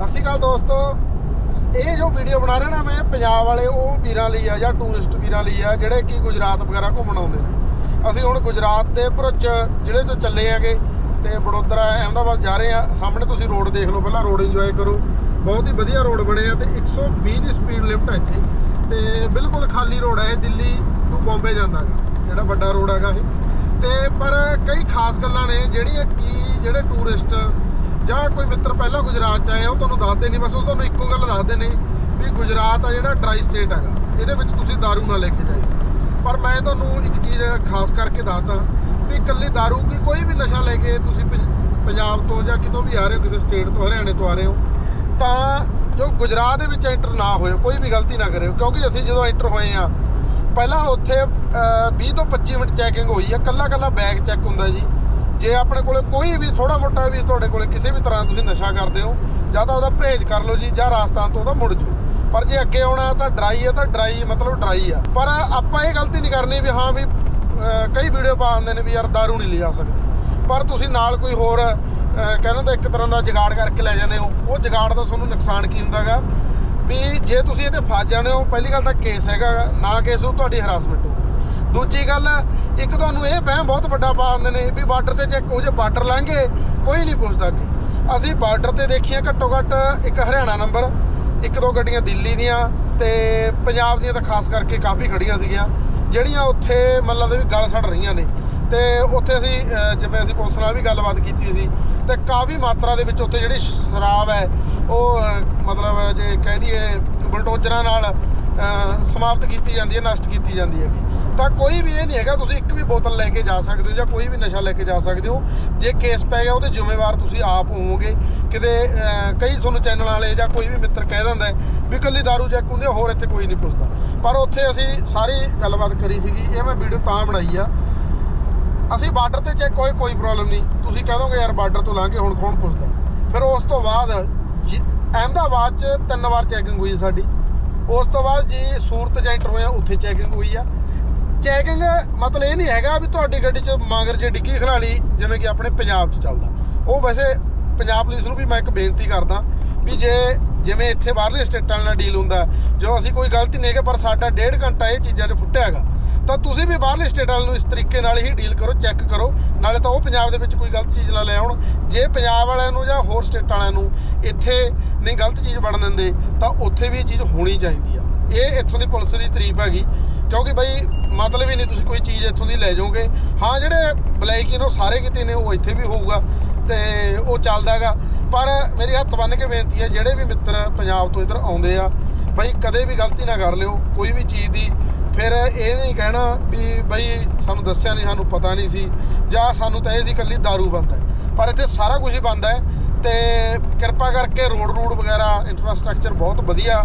ਸਤਿ ਸ਼੍ਰੀ ਅਕਾਲ ਦੋਸਤੋ। ਇਹ ਜੋ ਵੀਡੀਓ ਬਣਾ ਰਿਹਾ ਨਾ ਮੈਂ, ਪੰਜਾਬ ਵਾਲੇ ਉਹ ਵੀਰਾਂ ਲਈ ਆ ਜਾਂ ਟੂਰਿਸਟ ਵੀਰਾਂ ਲਈ ਆ, ਜਿਹੜੇ ਕਿ ਗੁਜਰਾਤ ਵਗੈਰਾ ਘੁੰਮਣ ਆਉਂਦੇ ਨੇ। ਅਸੀਂ ਹੁਣ ਗੁਜਰਾਤ ਦੇ ਭਰੁੱਚ ਜ਼ਿਲ੍ਹੇ ਤੋਂ ਚੱਲੇ ਆਂਗੇ ਤੇ ਵਡੋਦਰਾ ਅਹਿਮਦਾਬਾਦ ਜਾ ਰਹੇ ਆ ਸਾਹਮਣੇ ਤੁਸੀਂ ਰੋਡ ਦੇਖ ਲਓ, ਪਹਿਲਾਂ ਰੋਡ ਇੰਜੋਏ ਕਰੋ। ਬਹੁਤ ਹੀ ਵਧੀਆ ਰੋਡ ਬਣੇ ਆ ਤੇ 120 ਦੀ ਸਪੀਡ ਲਿਮਟ ਹੈ ਇੱਥੇ। ਤੇ ਬਿਲਕੁਲ ਖਾਲੀ ਰੋਡ ਹੈ ਇਹ, ਦਿੱਲੀ ਤੋਂ ਬੰਬੇ ਜਾਂਦਾ ਹੈਗਾ ਜਿਹੜਾ ਵੱਡਾ ਰੋਡ ਹੈਗਾ ਇਹ। ਤੇ ਪਰ ਕਈ ਖਾਸ ਗੱਲਾਂ ਨੇ, ਜਿਹੜੀਆਂ ਕਿ ਜਿਹੜੇ ਟੂਰਿਸਟ ਜਾਂ ਕੋਈ ਮਿੱਤਰ ਪਹਿਲਾਂ ਗੁਜਰਾਤ ਚ ਆਏ ਆ ਉਹ ਤੁਹਾਨੂੰ ਦੱਸਦੇ ਨਹੀਂ ਬਸ ਉਹ ਤੁਹਾਨੂੰ ਇੱਕੋ ਗੱਲ ਦੱਸਦੇ ਨੇ ਵੀ ਗੁਜਰਾਤ ਆ ਜਿਹੜਾ ਡਰਾਈ ਸਟੇਟ ਹੈਗਾ ਇਹਦੇ ਵਿੱਚ ਤੁਸੀਂ दारू ਨਾ ਲੈ ਕੇ ਜਾਇਓ ਪਰ ਮੈਂ ਤੁਹਾਨੂੰ ਇੱਕ ਚੀਜ਼ ਖਾਸ ਕਰਕੇ ਦੱਸਦਾ ਵੀ ਇਕੱਲੀ दारू ਕੀ ਕੋਈ ਵੀ ਨਸ਼ਾ ਲੈ ਕੇ ਤੁਸੀਂ ਪੰਜ- ਪੰਜਾਬ ਤੋਂ ਜਾਂ ਕਿਤੋਂ ਵੀ ਆ ਰਹੇ ਹੋ ਕਿਸੇ ਸਟੇਟ ਤੋਂ ਹਰਿਆਣੇ ਤੋਂ ਆ ਰਹੇ ਹੋ ਤਾਂ ਜੋ ਗੁਜਰਾਤ ਦੇ ਵਿੱਚ ਐਂਟਰ ਨਾ ਹੋਇਓ ਕੋਈ ਵੀ ਗਲਤੀ ਨਾ ਕਰਿਓ ਕਿਉਂਕਿ ਅਸੀਂ ਜਦੋਂ ਐਂਟਰ ਹੋਏ ਆ ਪਹਿਲਾਂ ਉੱਥੇ ਅਹ, 20 ਤੋਂ 25 ਮਿੰਟ ਚੈਕਿੰਗ ਹੋਈ ਆ ਕੱਲਾ ਕੱਲਾ ਬੈਗ ਚੈੱਕ ਹੁੰਦਾ ਜੀ ਜੇ ਆਪਣੇ ਕੋਲੇ ਕੋਈ ਵੀ ਥੋੜਾ ਮੋਟਾ ਵੀ ਤੁਹਾਡੇ ਕੋਲੇ ਕਿਸੇ ਵੀ ਤਰ੍ਹਾਂ ਤੁਸੀਂ ਨਸ਼ਾ ਕਰਦੇ ਹੋ, ਜਾਂ ਤਾਂ ਉਹਦਾ ਪਰਹੇਜ਼ ਕਰ ਲਓ ਜੀ, ਜਾਂ ਰਾਜਸਥਾਨ ਤੋਂ ਉਹਦਾ ਮੁੜ ਜਾਓ। ਪਰ ਜੇ ਅੱਗੇ ਆਉਣਾ ਤਾਂ ਡਰਾਈ ਹੈ ਤਾਂ ਡਰਾਈ ਮਤਲਬ ਡਰਾਈ ਆ। ਪਰ ਆਪਾਂ ਇਹ ਗਲਤੀ ਨਹੀਂ ਕਰਨੀ ਵੀ ਹਾਂ ਵੀ ਕਈ ਵੀਡੀਓ ਪਾ ਦਿੰਦੇ ਨੇ ਵੀ ਯਾਰ दारू ਨਹੀਂ ਲਿਜਾ ਸਕਦੇ। ਪਰ ਤੁਸੀਂ ਨਾਲ ਕੋਈ ਹੋਰ ਕਹਿੰਦਾ ਤਾਂ ਇੱਕ ਤਰ੍ਹਾਂ ਦਾ ਜਗਾੜ ਕਰਕੇ ਲੈ ਜਾਂਦੇ ਹੋ। ਉਹ ਜਗਾੜ ਦਾ ਤੁਹਾਨੂੰ ਨੁਕਸਾਨ ਕੀ ਹੁੰਦਾਗਾ? ਵੀ ਜੇ ਤੁਸੀਂ ਇਹਦੇ ਫਸ ਜਾਣੇ ਹੋ, ਪਹਿਲੀ ਗੱਲ ਤਾਂ ਕੇਸ ਹੈਗਾ, ਨਾ ਕੇਸ ਉਹ ਤੁਹਾਡੀ ਹਰਾਸਮੈਂਟ ਦੂਜੀ ਗੱਲ, ਇੱਕ ਤੁਹਾਨੂੰ ਇਹ ਵਹਿਮ ਬਹੁਤ ਵੱਡਾ ਪਾ ਦਿੰਦੇ ਨੇ ਵੀ ਬਾਰਡਰ ਤੇ ਜੇ ਹੋ ਜੇ ਬਾਰਡਰ ਲਾਂਗੇ ਕੋਈ ਨਹੀਂ ਪੁੱਛਦਾ ਕਿ ਅਸੀਂ ਬਾਰਡਰ ਤੇ ਦੇਖੀਆਂ ਘੱਟੋ ਘੱਟ ਇੱਕ ਹਰਿਆਣਾ ਨੰਬਰ, ਇੱਕ ਦੋ ਗੱਡੀਆਂ ਦਿੱਲੀ ਦੀਆਂ ਤੇ ਪੰਜਾਬ ਦੀਆਂ ਤਾਂ ਖਾਸ ਕਰਕੇ ਕਾਫੀ ਖੜੀਆਂ ਸੀਗੀਆਂ, ਜਿਹੜੀਆਂ ਉੱਥੇ ਮਤਲਬ ਦੇ ਵੀ ਗਲ ਸੜ ਰਹੀਆਂ ਨੇ। ਤੇ ਉੱਥੇ ਅਸੀਂ ਜਿਵੇਂ ਅਸੀਂ ਪੁਲਿਸ ਨਾਲ ਵੀ ਗੱਲਬਾਤ ਕੀਤੀ ਸੀ, ਤੇ ਕਾਫੀ ਮਾਤਰਾ ਦੇ ਵਿੱਚ ਉੱਥੇ ਜਿਹੜੀ ਸ਼ਰਾਬ ਹੈ, ਉਹ ਮਤਲਬ ਜੇ ਕਹਿ ਦਈਏ ਬੁਲਡੋਜ਼ਰਾਂ ਨਾਲ ਸਮਾਪਤ ਕੀਤੀ ਜਾਂਦੀ ਹੈ, ਨਸ਼ਟ ਕੀਤੀ ਜਾਂਦੀ ਹੈਗੀ। ਤਾਂ ਕੋਈ ਵੀ ਇਹ ਨਹੀਂ ਹੈਗਾ, ਤੁਸੀਂ ਇੱਕ ਵੀ ਬੋਤਲ ਲੈ ਕੇ ਜਾ ਸਕਦੇ ਹੋ ਜਾਂ ਕੋਈ ਵੀ ਨਸ਼ਾ ਲੈ ਕੇ ਜਾ ਸਕਦੇ ਹੋ। ਜੇ ਕੇਸ ਪੈ ਗਿਆ, ਉਹਦੇ ਜ਼ਿੰਮੇਵਾਰ ਤੁਸੀਂ ਆਪ ਹੋਵੋਗੇ। ਕਿਤੇ ਕਈ ਤੁਹਾਨੂੰ ਚੈਨਲ ਵਾਲੇ ਜਾਂ ਕੋਈ ਵੀ ਮਿੱਤਰ ਕਹਿ ਦਿੰਦਾ ਵੀ ਕੱਲੀ दारू ਚੈੱਕ ਹੁੰਦੀ ਹੋਰ ਇੱਥੇ ਕੋਈ ਨਹੀਂ ਪੁੱਛਦਾ। ਪਰ ਉੱਥੇ ਅਸੀਂ ਸਾਰੀ ਗੱਲਬਾਤ ਕਰੀ ਸੀਗੀ, ਇਹ ਮੈਂ ਵੀਡੀਓ ਤਾਂ ਬਣਾਈ ਆ। ਅਸੀਂ ਬਾਰਡਰ ਤੇ ਚੈੱਕ ਹੋਏ, ਕੋਈ ਪ੍ਰੋਬਲਮ ਨਹੀਂ। ਤੁਸੀਂ ਕਹਿ ਦੋਗੇ, ਯਾਰ ਬਾਰਡਰ ਤੋਂ ਲੰਘ ਹੁਣ ਕੌਣ ਪੁੱਛਦਾ? ਫਿਰ ਉਸ ਤੋਂ ਬਾਅਦ, ਜੀ- ਅਹਿਮਦਾਬਾਦ 'ਚ ਤਿੰਨ ਵਾਰ ਚੈਕਿੰਗ ਹੋਈ ਸਾਡੀ। ਉਸ ਤੋਂ ਬਾਅਦ ਜੀ ਸੂਰਤ 'ਚ ਐਂਟਰ ਹੋਇਆ, ਉੱਥੇ ਚੈਕਿੰਗ ਹੋਈ ਆ। ਚੈਕਿੰਗ ਮਤਲਬ ਇਹ ਨਹੀਂ ਹੈਗਾ ਵੀ ਤੁਹਾਡੀ ਗੱਡੀ 'ਚ ਮਾਂਗਰ ਜੇ ਡਿੱਗੀ ਖਲਾ ਲਈ ਜਿਵੇਂ ਕਿ ਆਪਣੇ ਪੰਜਾਬ 'ਚ ਚੱਲਦਾ। ਉਹ ਵੈਸੇ ਪੰਜਾਬ ਪੁਲਿਸ ਨੂੰ ਵੀ ਮੈਂ ਇੱਕ ਬੇਨਤੀ ਕਰਦਾ ਵੀ ਜੇ ਜਿਵੇਂ ਇੱਥੇ ਬਾਹਰਲੇ ਸਟੇਟਾਂ ਨਾਲ ਡੀਲ ਹੁੰਦਾ, ਜੋ ਅਸੀਂ ਕੋਈ ਗਲਤੀ ਨਹੀਂ ਹੈਗਾ, ਪਰ ਸਾਡਾ ਡੇਢ ਘੰਟਾ ਇਹ ਚੀਜ਼ਾਂ 'ਚ ਫੁੱਟਿਆ ਹੈਗਾ, ਤਾਂ ਤੁਸੀਂ ਵੀ ਬਾਹਰਲੇ ਸਟੇਟਾਂ ਨੂੰ ਇਸ ਤਰੀਕੇ ਨਾਲ ਹੀ ਡੀਲ ਕਰੋ ਚੈੱਕ ਕਰੋ ਨਾਲੇ ਤਾਂ ਉਹ ਪੰਜਾਬ ਦੇ ਵਿੱਚ ਕੋਈ ਗਲਤ ਚੀਜ਼ ਨਾ ਲੈ ਆਉਣ। ਜੇ ਪੰਜਾਬ ਵਾਲਿਆਂ ਨੂੰ ਜਾਂ ਹੋਰ ਸਟੇਟ ਵਾਲਿਆਂ ਨੂੰ ਇੱਥੇ ਨਹੀਂ ਗਲਤ ਚੀਜ਼ ਵੜਨ ਦਿੰਦੇ, ਤਾਂ ਉੱਥੇ ਵੀ ਇਹ ਚੀਜ਼ ਹੋਣੀ ਚਾਹੀਦੀ ਆ। ਇਹ ਇੱਥੋਂ ਦੀ ਪੁਲਿਸ ਦੀ ਤਾਰੀਫ ਹੈਗੀ। ਕਿਉਂਕਿ ਬਈ ਮਤਲਬ ਹੀ ਨਹੀਂ ਤੁਸੀਂ ਕੋਈ ਚੀਜ਼ ਇੱਥੋਂ ਦੀ ਲੈ ਜਾਓਗੇ। ਹਾਂ, ਜਿਹੜੇ ਬਲੈਕ ਨੇ ਉਹ ਸਾਰੇ ਕਿਤੇ ਨੇ, ਉਹ ਇੱਥੇ ਵੀ ਹੋਊਗਾ ਤੇ ਉਹ ਚੱਲਦਾ ਹੈਗਾ। ਪਰ ਮੇਰੀ ਹੱਥ ਬੰਨ ਕੇ ਬੇਨਤੀ ਹੈ, ਜਿਹੜੇ ਵੀ ਮਿੱਤਰ ਪੰਜਾਬ ਤੋਂ ਇੱਧਰ ਆਉਂਦੇ ਆ, ਬਈ ਕਦੇ ਵੀ ਗਲਤੀ ਨਾ ਕਰ ਲਿਓ, ਕੋਈ ਵੀ ਚੀਜ਼ ਦੀ। ਫਿਰ ਇਹ ਨਹੀਂ ਕਹਿਣਾ ਵੀ ਬਈ ਸਾਨੂੰ ਦੱਸਿਆ ਨਹੀਂ, ਸਾਨੂੰ ਪਤਾ ਨਹੀਂ ਸੀ। ਜਾਂ ਸਾਨੂੰ ਤਾਂ ਇਹ ਸੀ ਇਕੱਲੀ दारू ਬੰਦ ਹੈ। ਪਰ ਇੱਥੇ ਸਾਰਾ ਕੁਝ ਹੀ ਬੰਦ ਹੈ ਤੇ ਕਿਰਪਾ ਕਰਕੇ ਰੋਡ ਰੂਡ ਵਗੈਰਾ ਇਨਫਰਾਸਟ੍ਰਕਚਰ ਬਹੁਤ ਵਧੀਆ।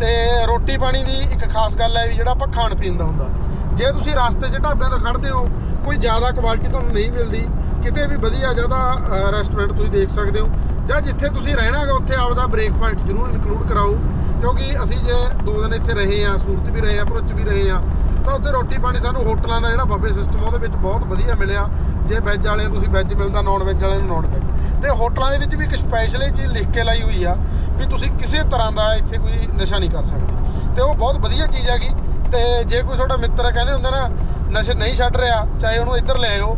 ਤੇ ਰੋਟੀ ਪਾਣੀ ਦੀ ਇੱਕ ਖਾਸ ਗੱਲ ਹੈ ਵੀ ਜਿਹੜਾ ਆਪਾਂ ਖਾਣ ਪੀਣ ਦਾ ਹੁੰਦਾ। ਜੇ ਤੁਸੀਂ ਰਸਤੇ 'ਚ ਢਾਬਿਆਂ ਤੋਂ ਖੜਦੇ ਹੋ, ਕੋਈ ਜ਼ਿਆਦਾ ਕੁਆਲਿਟੀ ਤੁਹਾਨੂੰ ਨਹੀਂ ਮਿਲਦੀ। ਕਿਤੇ ਵੀ ਵਧੀਆ ਜ਼ਿਆਦਾ ਰੈਸਟੋਰੈਂਟ ਤੁਸੀਂ ਦੇਖ ਸਕਦੇ ਹੋ। ਜਾਂ ਜਿੱਥੇ ਤੁਸੀਂ ਰਹਿਣਾ ਹੈਗਾ, ਉੱਥੇ ਆਪਦਾ ਬ੍ਰੇਕਫਾਸਟ ਜ਼ਰੂਰ ਇਨਕਲੂਡ ਕਰਾਓ। ਕਿਉਂਕਿ ਅਸੀਂ ਜੇ ਦੋ ਦਿਨ ਇੱਥੇ ਰਹੇ ਆ ਸੂਰਤ ਵੀ ਰਹੇ ਆ ਭਰੁੱਚ ਵੀ ਰਹੇ ਆ ਤਾਂ ਉੱਥੇ ਰੋਟੀ ਪਾਣੀ ਸਾਨੂੰ ਹੋਟਲਾਂ ਦਾ ਜਿਹੜਾ ਬੱਫੇ ਸਿਸਟਮ ਉਹਦੇ ਵਿੱਚ ਬਹੁਤ ਵਧੀਆ ਮਿਲਿਆ। ਜੇ ਵੈਜ ਵਾਲਿਆਂ ਤੁਸੀਂ ਵੈਜ ਮਿਲਦਾ ਨਾਨ ਵੈਜ ਵਾਲਿਆਂ ਨੂੰ ਨਾਨ ਵੈਜ ਤੇ ਹੋਟਲਾਂ ਦੇ ਵਿੱਚ ਵੀ ਇੱਕ ਸਪੈਸ਼ਲ ਇਹ ਚੀਜ਼ ਲਿਖ ਕੇ ਲਾਈ ਹੋਈ ਆ ਵੀ ਤੁਸੀਂ ਕਿਸੇ ਤਰ੍ਹਾਂ ਦਾ ਇੱਥੇ ਕੋਈ ਨਸ਼ਾ ਨਹੀਂ ਕਰ ਸਕਦੇ। ਤੇ ਉਹ ਬਹੁਤ ਵਧੀਆ ਚੀਜ਼ ਹੈਗੀ। ਤੇ ਜੇ ਕੋਈ ਤੁਹਾਡਾ ਮਿੱਤਰ ਕਹਿੰਦੇ ਹੁੰਦਾ ਨਾ, ਨਸ਼ੇ ਨਹੀਂ ਛੱਡ ਰਿਹਾ, ਚਾਹੇ ਉਹਨੂੰ ਇੱਧਰ ਲੈ ਆਓ,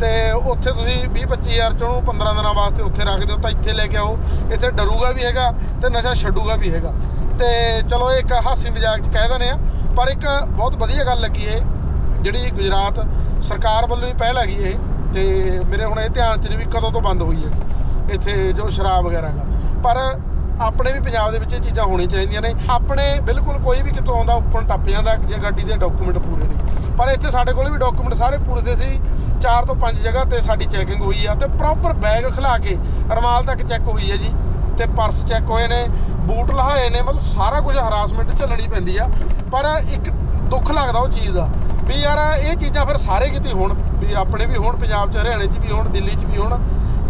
ਤੇ ਉੱਥੇ ਤੁਸੀਂ 20 25000 ਚ ਉਹਨੂੰ 15 ਦਿਨਾਂ ਵਾਸਤੇ ਉੱਥੇ ਰੱਖ ਦਿਓ, ਤਾਂ ਇੱਥੇ ਲੈ ਕੇ ਆਓ। ਇੱਥੇ ਡਰੂਗਾ ਵੀ ਹੈਗਾ ਤੇ ਨਸ਼ਾ ਛੱਡੂਗਾ ਵੀ ਹੈਗਾ। ਤੇ ਚਲੋ ਇਹ ਇੱਕ ਹਾਸੀ ਮਜ਼ਾਕ ਚ ਕਹਿ ਦਿੰਦੇ ਆ। ਪਰ ਇੱਕ ਬਹੁਤ ਵਧੀਆ ਗੱਲ ਲੱਗੀ ਇਹ, ਜਿਹੜੀ ਗੁਜਰਾਤ ਸਰਕਾਰ ਵੱਲੋਂ ਹੀ ਪਹਿਲ ਹੈਗੀ ਇਹ, ਤੇ ਮੇਰੇ ਹੁਣ ਇਹ ਧਿਆਨ ਚ ਨਹੀਂ ਵੀ ਕਦੋਂ ਤੋਂ ਬੰਦ ਹੋਈ ਹੈ, ਇੱਥੇ ਜੋ ਸ਼ਰਾਬ ਵਗੈਰਾ ਦਾ। ਪਰ ਆਪਣੇ ਵੀ ਪੰਜਾਬ ਦੇ ਵਿੱਚ ਇਹ ਚੀਜ਼ਾਂ ਹੋਣੀ ਚਾਹੀਦੀਆਂ ਨੇ। ਆਪਣੇ ਬਿਲਕੁਲ ਕੋਈ ਵੀ ਕਿਤੋਂ ਆਉਂਦਾ, ਉੱਪਰ ਟੱਪ ਜਾਂਦਾ ਜੇ ਗੱਡੀ ਦੇ ਡਾਕੂਮੈਂਟ ਪੂਰੇ ਨੇ। ਪਰ ਇੱਥੇ ਸਾਡੇ ਕੋਲ ਵੀ ਡਾਕੂਮੈਂਟ ਸਾਰੇ ਪੂਰੇ ਦੇ ਸੀ ਚਾਰ ਤੋਂ ਪੰਜ ਜਗ੍ਹਾ ਤੇ ਸਾਡੀ ਚੈਕਿੰਗ ਹੋਈ ਆ, ਤੇ ਪ੍ਰੋਪਰ ਬੈਗ ਖਿਲਾ ਕੇ ਰਮਾਲ ਤੱਕ ਚੈੱਕ ਹੋਈ ਹੈ ਜੀ। ਤੇ ਪਰਸ ਚੈੱਕ ਹੋਏ ਨੇ, ਬੂਟ ਲਹਾਏ ਨੇ, ਮਤਲਬ ਸਾਰਾ ਕੁਝ ਹਰਾਸਮੈਂਟ ਝੱਲਣੀ ਪੈਂਦੀ ਆ। ਪਰ ਇੱਕ ਦੁੱਖ ਲੱਗਦਾ ਉਹ ਚੀਜ਼ ਦਾ ਵੀ ਯਾਰ ਇਹ ਚੀਜ਼ਾਂ ਫਿਰ ਸਾਰੇ ਕਿਤੇ ਹੋਣ, ਵੀ ਆਪਣੇ ਵੀ ਹੋਣ, ਪੰਜਾਬ ਚ, ਹਰਿਆਣੇ ਚ ਵੀ ਹੋਣ, ਦਿੱਲੀ ਚ ਵੀ ਹੋਣ।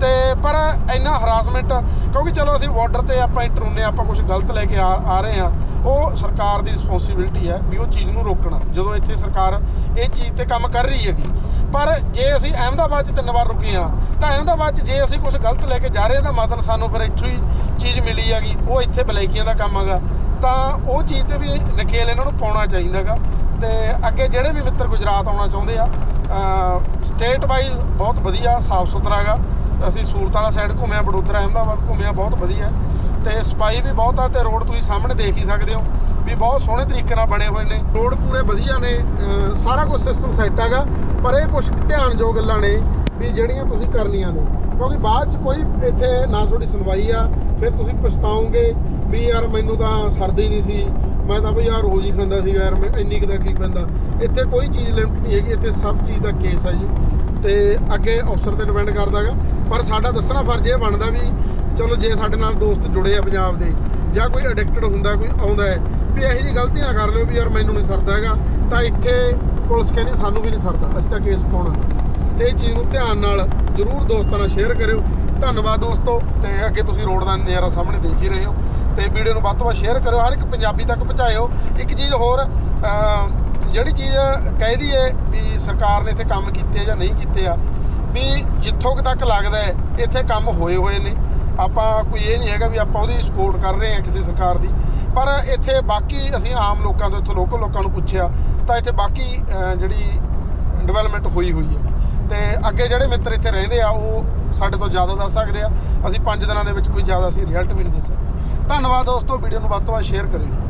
ਤੇ ਪਰ ਇੰਨਾ ਹਰਾਸਮੈਂਟ, ਕਿਉਂਕਿ ਚਲੋ ਅਸੀਂ ਬਾਰਡਰ ਤੇ ਆਪਾਂ ਇੰਟਰ ਹੁੰਨੇ ਆਪਾਂ ਕੁਝ ਗਲਤ ਲੈ ਕੇ ਆ ਆ ਰਹੇ ਆ ਉਹ ਸਰਕਾਰ ਦੀ ਰਿਸਪੌਂਸਿਬਿਲਟੀ ਹੈ ਵੀ ਉਹ ਚੀਜ਼ ਨੂੰ ਰੋਕਣਾ। ਜਦੋਂ ਇੱਥੇ ਸਰਕਾਰ ਇਹ ਚੀਜ਼ ਤੇ ਕੰਮ ਕਰ ਰਹੀ ਹੈਗੀ। ਪਰ ਜੇ ਅਸੀਂ ਅਹਿਮਦਾਬਾਦ 'ਚ ਤਿੰਨ ਵਾਰ ਰੁਕੇ ਆ ਤਾਂ ਅਹਿਮਦਾਬਾਦ 'ਚ ਜੇ ਅਸੀਂ ਕੁਝ ਗਲਤ ਲੈ ਕੇ ਜਾ ਰਹੇ ਹਾਂ, ਤਾਂ ਮਤਲਬ ਸਾਨੂੰ ਫਿਰ ਇੱਥੋਂ ਹੀ ਚੀਜ਼ ਮਿਲੀ ਹੈਗੀ। ਉਹ ਇੱਥੇ ਬਲੈਕੀਆਂ ਦਾ ਕੰਮ ਹੈਗਾ। ਤਾਂ ਉਹ ਚੀਜ਼ ਤੇ ਵੀ ਨਕੇਲ ਇਹਨਾਂ ਨੂੰ ਪਾਉਣਾ ਚਾਹੀਦਾਗਾ ਤੇ ਅੱਗੇ ਜਿਹੜੇ ਵੀ ਮਿੱਤਰ ਗੁਜਰਾਤ ਆਉਣਾ ਚਾਹੁੰਦੇ ਆ ਸਟੇਟ ਵਾਈਜ਼ ਬਹੁਤ ਵਧੀਆ ਸਾਫ਼ ਸੁਥਰਾ ਹੈਗਾ। ਅਸੀਂ ਸੂਰਤ ਵਾਲਾ ਸਾਈਡ ਘੁੰਮਿਆ ਬੜੋਦਰਾ ਅਹਿਮਦਾਬਾਦ ਘੁੰਮਿਆ ਬਹੁਤ ਵਧੀਆ। ਤੇ ਸਪਾਈ ਵੀ ਬਹੁਤ ਆ ਤੇ ਰੋਡ ਤੁਸੀਂ ਸਾਹਮਣੇ ਦੇਖ ਹੀ ਸਕਦੇ ਹੋ ਵੀ ਬਹੁਤ ਸੋਹਣੇ ਤਰੀਕੇ ਨਾਲ ਬਣੇ ਹੋਏ ਨੇ। ਰੋਡ ਪੂਰੇ ਵਧੀਆ ਨੇ ਸਾਰਾ ਕੁਝ ਸਿਸਟਮ ਸੈੱਟ ਹੈਗਾ, ਪਰ ਇਹ ਕੁਝ ਧਿਆਨਯੋਗ ਗੱਲਾਂ ਨੇ ਵੀ ਜਿਹੜੀਆਂ ਤੁਸੀਂ ਕਰਨੀਆਂ ਨੇ। ਕਿਉਂਕਿ ਬਾਅਦ ਚ ਕੋਈ ਇੱਥੇ ਨਾ ਤੁਹਾਡੀ ਸੁਣਵਾਈ ਆ, ਫਿਰ ਤੁਸੀਂ ਪਛਤਾਓਗੇ ਵੀ ਯਾਰ ਮੈਨੂੰ ਤਾਂ ਸਰਦੀ ਨਹੀਂ ਸੀ। ਮੈਂ ਤਾਂ ਬਈ ਯਾਰ ਰੋਜ਼ ਹੀ ਖਾਂਦਾ ਸੀ ਯਾਰ, ਮੈਂ ਇੰਨੀ ਕੁ ਕੀ ਪੈਂਦਾ ਇੱਥੇ ਕੋਈ ਚੀਜ਼ ਲਿਮਟ ਨਹੀਂ ਹੈਗੀ, ਇੱਥੇ ਸਭ ਚੀਜ਼ ਦਾ ਕੇਸ ਆ ਜੀ। ਤੇ ਅੱਗੇ ਅਫਸਰ ਤੇ ਡਿਪੈਂਡ ਕਰਦਾਗਾ ਪਰ ਸਾਡਾ ਦੱਸਣਾ ਫਰਜ਼ ਇਹ ਬਣਦਾ ਵੀ ਚਲੋ ਜੇ ਸਾਡੇ ਨਾਲ ਦੋਸਤ ਜੁੜੇ ਆ ਪੰਜਾਬ ਦੇ, ਜਾਂ ਕੋਈ ਐਡਿਕਟਡ ਹੁੰਦਾ, ਕੋਈ ਆਉਂਦਾ ਹੈ, ਵੀ ਇਹੋ ਜਿਹੀ ਗਲਤੀ ਨਾ ਕਰ ਲਿਓ ਵੀ ਯਾਰ ਮੈਨੂੰ ਨਹੀਂ ਸਰਦਾ ਹੈਗਾ, ਤਾਂ ਇੱਥੇ ਪੁਲਿਸ ਕਹਿੰਦੀ ਸਾਨੂੰ ਵੀ ਨਹੀਂ ਸਰਦਾ, ਅਸੀਂ ਤਾਂ ਕੇਸ ਪਾਉਣਾ। ਤੇ ਇਹ ਚੀਜ਼ ਨੂੰ ਧਿਆਨ ਨਾਲ ਜਰੂਰ ਦੋਸਤਾਂ ਨਾਲ ਸ਼ੇਅਰ ਕਰਿਓ। ਧੰਨਵਾਦ ਦੋਸਤੋ, ਤੇ ਅੱਗੇ ਤੁਸੀਂ ਰੋਡ ਦਾ ਨਜ਼ਾਰਾ ਸਾਹਮਣੇ ਦੇਖ ਹੀ ਰਹੇ ਹੋ। ਤੇ ਵੀਡੀਓ ਨੂੰ ਵੱਧ ਤੋਂ ਵੱਧ ਸ਼ੇਅਰ ਕਰਿਓ, ਹਰ ਇੱਕ ਪੰਜਾਬੀ ਤੱਕ ਪਹੁੰਚਾਇਓ। ਇੱਕ ਚੀਜ਼ ਹੋਰ ਜਿਹੜੀ ਚੀਜ਼ ਕਹਿ ਦਈਏ ਵੀ ਸਰਕਾਰ ਨੇ ਇੱਥੇ ਕੰਮ ਕੀਤੇ ਜਾਂ ਨਹੀਂ ਕੀਤੇ ਆ ਵੀ ਜਿੱਥੋਂ ਤੱਕ ਲੱਗਦਾ ਹੈ, ਇੱਥੇ ਕੰਮ ਹੋਏ ਹੋਏ ਨੇ। ਆਪਾਂ ਕੋਈ ਇਹ ਨਹੀਂ ਹੈਗਾ ਵੀ ਆਪਾਂ ਉਹਦੀ ਸਪੋਰਟ ਕਰ ਰਹੇ ਹਾਂ ਕਿਸੇ ਸਰਕਾਰ ਦੀ। ਪਰ ਇੱਥੇ ਬਾਕੀ ਅਸੀਂ ਆਮ ਲੋਕਾਂ ਤੋਂ, ਇੱਥੋਂ ਲੋਕਲ ਲੋਕਾਂ ਨੂੰ ਪੁੱਛਿਆ, ਤਾਂ ਇੱਥੇ ਬਾਕੀ ਜਿਹੜੀ ਡਿਵੈਲਪਮੈਂਟ ਹੋਈ ਹੋਈ ਹੈ। ਤੇ ਅੱਗੇ ਜਿਹੜੇ ਮਿੱਤਰ ਇੱਥੇ ਰਹਿੰਦੇ ਆ, ਉਹ ਸਾਡੇ ਤੋਂ ਜ਼ਿਆਦਾ ਦੱਸ ਸਕਦੇ ਆ। ਅਸੀਂ 5 ਦਿਨਾਂ ਦੇ ਵਿੱਚ ਕੋਈ ਜ਼ਿਆਦਾ ਅਸੀਂ ਰਿਜ਼ਲਟ ਵੀ ਨਹੀਂ ਦੇ ਸਕਦੇ। ਧੰਨਵਾਦ ਦੋਸਤੋ, ਵੀਡੀਓ ਨੂੰ ਵੱਧ ਤੋਂ ਵੱਧ ਸ਼ੇਅਰ ਕਰਿਓ।